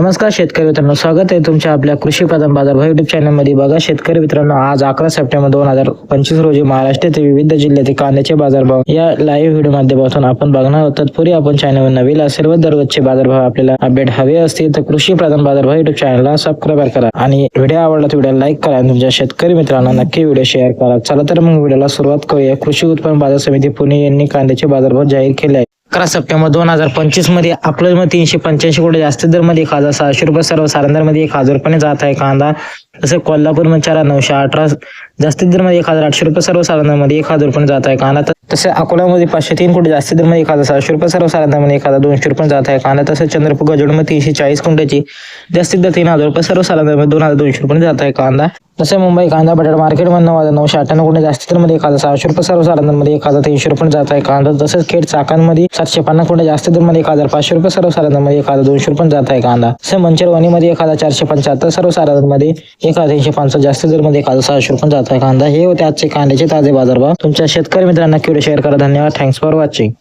नमस्कार शेतकरी मित्रांनो. स्वागत आहे तुमच्या आपल्या कृषी प्रधान बाजार युट्यूब चॅनलमध्ये बघा शेतकरी मित्रांनो आज अकरा सप्टेंबर दोन हजार पंचवीस रोजी महाराष्ट्रातील विविध जिल्ह्यातील कांद्याचे बाजारभाव या लाईव्ह व्हिडिओ माध्यमातून आपण बघणार आहोत. तत्पूर्वी आपण चॅनलवर नवीन असेल व दररोजचे बाजारभाव आपल्याला अपडेट हवे असतील तर कृषी प्रधान बाजारभाव युट्यूब चॅनलला सबस्क्राईब करा. आणि व्हिडिओ आवडला तर व्हिडिओ लाईक करा आणि तुमच्या शेतकरी मित्रांना नक्की व्हिडिओ शेअर करा. चला तर मग व्हिडिओला सुरुवात करूया. कृषी उत्पन्न बाजार समिती पुणे यांनी कांद्याचे बाजारभाव जाहीर केले आहे अकरा सप्टेंबर दोन हजार पंचवीसमध्ये अकलूजमध्ये तीनशे पंच्याऐंशी कोटी जास्त दरमध्ये एक हजार सहाशे रुपये सर्व सारंदरमध्ये एक हजार रुपये जात आहे कांदा. तसे कोल्हापूरमध्ये चार नऊशे अठरा जास्तीत दरमध्ये एक हजार आठशे रुपये सर्व सारंदरमध्ये एक हजार रुपये जात आहे कांदा. तसे अकोल्यामध्ये पाचशे तीन कोटी जास्तीत दरमध्ये एक हजार सहाशे रुपये सर्व सारंदरमध्ये एक हजार दोनशे रुपये जात आहे कांदा. तसं चंद्रपूर गजडमध्ये तीनशे चाळीस कोटीची जास्तीत दर तीन हजार रुपये सर्व सारंदरमध्ये दोन हजार दोनशे रुपये जात आहे कांदा. तसे मुंबई कांदा बटाटा मार्केटमधनं नऊ नऊशे अठ्ठ्याण्णव कोटी जास्तीत दरमध्ये एक हजार सहाशे रुपये सर्वमध्ये एक हजार तीनशे रुपये जात आहे. कांदा तसेच खेड चाकांमध्ये सातशे पन्नास कोटी जास्त दरमध्ये एक हजार पाचशे रुपये सर्वमध्ये एक हजार दोनशे रुपये जात आहे कांदा. तसे मंचरवाणीमध्ये एक हजार चारशे पंच्याहत्तर सर्व एक हजार तीनशे पन्नास जास्त दरमध्ये एक हजार सहाशे रुपये जात आहे कांदा. हे होते आजचे कांद्याचे ताजे बाजारभाव. तुमच्या शेतकरी मित्रांना व्हिडिओ शेअर करा. धन्यवाद. Thanks for watching